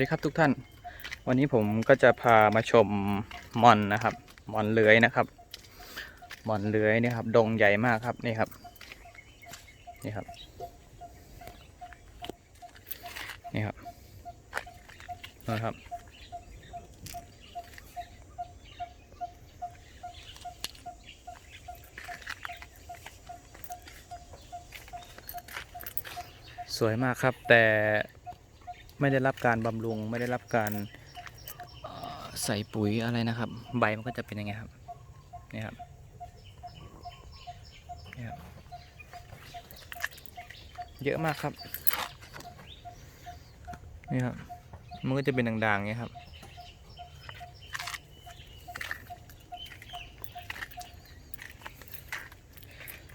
ดีครับทุกท่าน วันนี้ผมก็จะพามาชมมอนนะครับมอนเลื้อยนะครับมอนเลื้อยเนี่ยครับดงใหญ่มากครับนี่ครับนี่ครับนี่ครับนะครับสวยมากครับแต่ ไม่ได้รับการบำรุง ไม่ได้รับการใส่ปุ๋ยอะไรนะครับ ใบมันก็จะเป็นยังไงครับนี่ครับนี่ครับ เยอะมากครับ นี่ครับ มันก็จะเป็นด่างๆอย่างเงี้ยครับ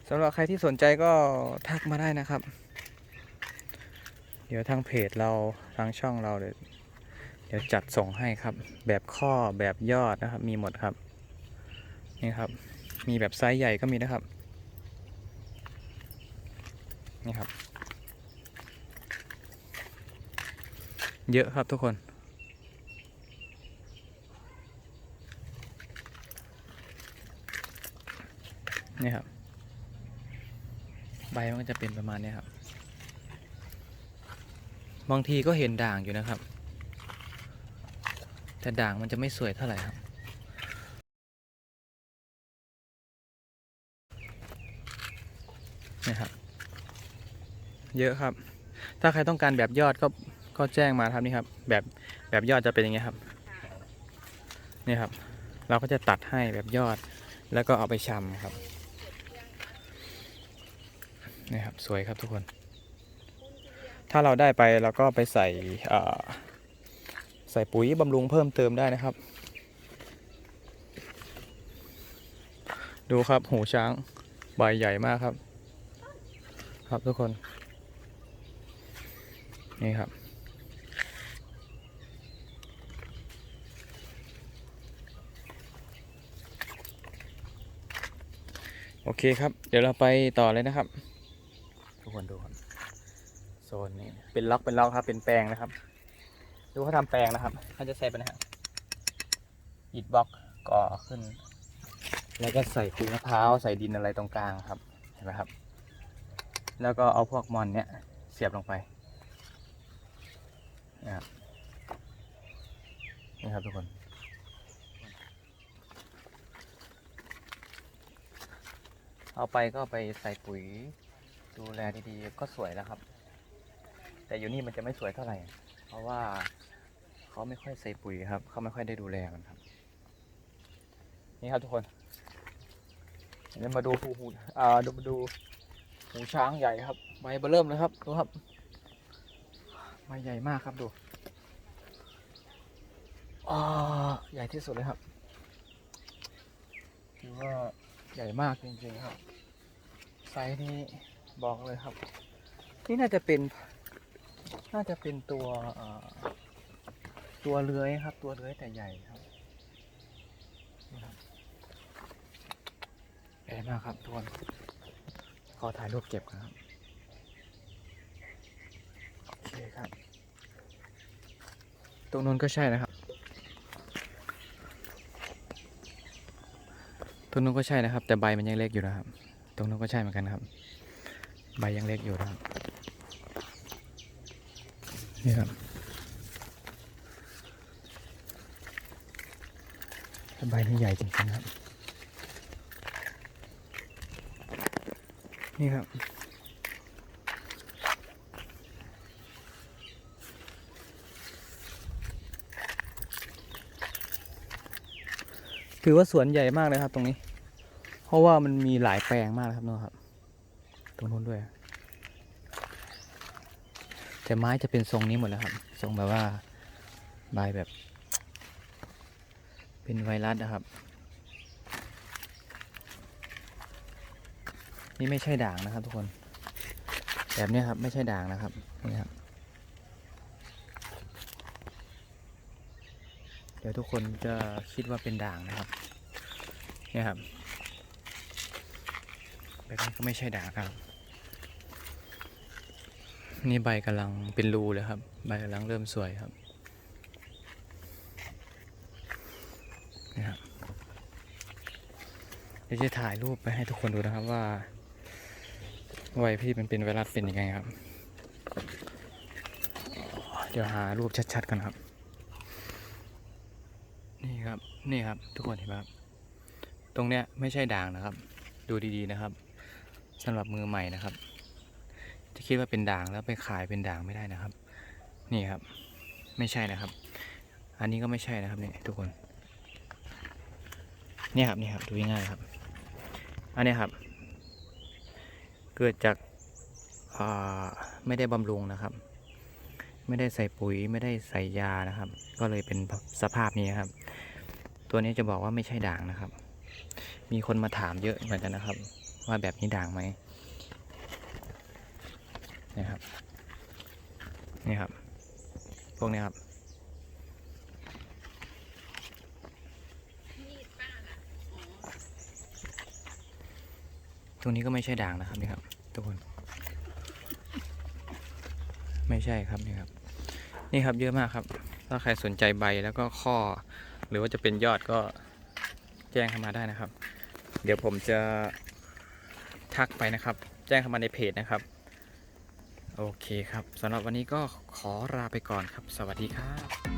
สำหรับใครที่สนใจก็ทักมาได้นะครับ ดี๋ยวทางเพจเราทางช่องเราเดี๋ยวเดี๋ยวจัดส่งให้ครับ แบบข้อแบบยอดนะครับ มีหมดครับ นี่ครับ มีแบบไซส์ใหญ่ก็มีนะครับ นี่ครับ เยอะครับทุกคนนี่ครับ ใบมันก็จะเป็นประมาณนี้ครับ บางทีก็เห็นด่างอยู่นะครับ แต่ด่างมันจะไม่สวยเท่าไหร่ครับนี่ครับ เยอะครับ ถ้าใครต้องการแบบยอดก็ก็แจ้งมาครับนี่ครับ แบบแบบยอดจะเป็นอย่างเงี้ยครับนี่ครับ เราก็จะตัดให้แบบยอด แล้วก็เอาไปชำครับนี่ครับ สวยครับทุกคน ถ้าเราได้ไปเราก็ไปใส่ใส่ปุ๋ยบำรุงเพิ่มเติมได้นะครับ ดูครับหูช้างใบใหญ่มากครับ ครับทุกคน นี่ครับโอเคครับ เดี๋ยวเราไปต่อเลยนะครับ ทุกคนดูครับ นนี้เป็นล็อกเป็นล็อกครับ เป็นแปลงนะครับ ดูเขาทำแปลงนะครับเขาจะใส่ปนะครับอิดบล็อกก่อขึ้น แล้วก็ใส่ปุ๋ยมะพร้าวใส่ดินอะไรตรงกลางครับเห็นไหมครับ แล้วก็เอาพวกมอนเนี้ยเสียบลงไปนะครับนี่ครับทุกคนเอาไปก็ไปใส่ปุ๋ยดูแลดีๆ ก็สวยแล้วครับ แต่อยู่นี่มันจะไม่สวยเท่าไหร่ เพราะว่าเขาไม่ค่อยใส่ปุ๋ยครับ เขาไม่ค่อยได้ดูแลมันครับ นี่ครับทุกคนเดี๋ยวมาดูหูหูอ่าดูมาดูหูช้างใหญ่ครับใบเบอเริ่มเลยครับดูครับใบใหญ่มากครับดูอ่าใหญ่ที่สุดเลยครับถือว่าใหญ่มากจริงๆครับ ไซส์นี้บอกเลยครับ นี่น่าจะเป็น น่าจะเป็นตัวเอ่อตัวเลื้อยครับ ตัวเลื้อยแต่ใหญ่ครับนี่ครับใหญ่มากครับทุกคนขอถ่ายรูปเก็บก่อนครับ โอเคครับ ตรงนู้นก็ใช่นะครับ ตรงนู้นก็ใช่นะครับ แต่ใบมันยังเล็กอยู่นะครับ ตรงนู้นก็ใช่เหมือนกันครับ ใบยังเล็กอยู่นะครับ นี่ครับใบนี่ใหญ่จริงๆครับ นี่ครับ ถือว่าสวนใหญ่มากเลยครับตรงนี้ เพราะว่ามันมีหลายแปลงมากนะครับนะครับ ตรงนู้นด้วย แต่ไม้จะเป็นทรงนี้หมดแล้วครับ ทรงแบบว่าใบแบบ เป็นไวรัสนะครับ นี่ไม่ใช่ด่างนะครับทุกคน แบบนี้ครับไม่ใช่ด่างนะครับนี่ครับเดี๋ยวทุกคนจะคิดว่าเป็นด่างนะครับเนี่ยครับแบบนี้ก็ไม่ใช่ด่างครับ นี่ใบกำลังเป็นรูเลยครับ ใบกำลังเริ่มสวยครับนะครับเดี๋ยวจะถ่ายรูปไปให้ทุกคนดูนะครับว่าไวพี่มันเป็นไวรัสเป็นยังไงครับ เดี๋ยวหารูปชัดๆกันครับ นี่ครับนี่ครับทุกคนเห็นไหมครับตรงเนี้ยไม่ใช่ด่างนะครับ ดูดีๆนะครับสำหรับมือใหม่นะครับ จะคิดว่าเป็นด่างแล้วไปขายเป็นด่างไม่ได้นะครับ นี่ครับ ไม่ใช่นะครับ อันนี้ก็ไม่ใช่นะครับเนี่ยทุกคนเนี่ยครับนี่ครับดูง่ายครับ อันนี้ครับ เกิดจากาไม่ได้บำรุงนะครับ ไม่ได้ใส่ปุ๋ยไม่ได้ใส่ยานะครับ ก็เลยเป็นสภาพนี้ครับ ตัวนี้จะบอกว่าไม่ใช่ด่างนะครับ มีคนมาถามเยอะเหมือนกันนะครับ ว่าแบบนี้ด่างไหม นี่ครับ นี่ครับ พวกนี้ครับตรงนี้ก็ไม่ใช่ด่างนะครับนี่ครับทุกคน ไม่ใช่ครับนี่ครับ นี่ครับเยอะมากครับ ถ้าใครสนใจใบแล้วก็ข้อ หรือว่าจะเป็นยอดก็แจ้งเข้ามาได้นะครับ เดี๋ยวผมจะทักไปนะครับ แจ้งเข้ามาในเพจนะครับ โอเคครับสำหรับวันนี้ก็ขอลาไปก่อนครับ สวัสดีครับ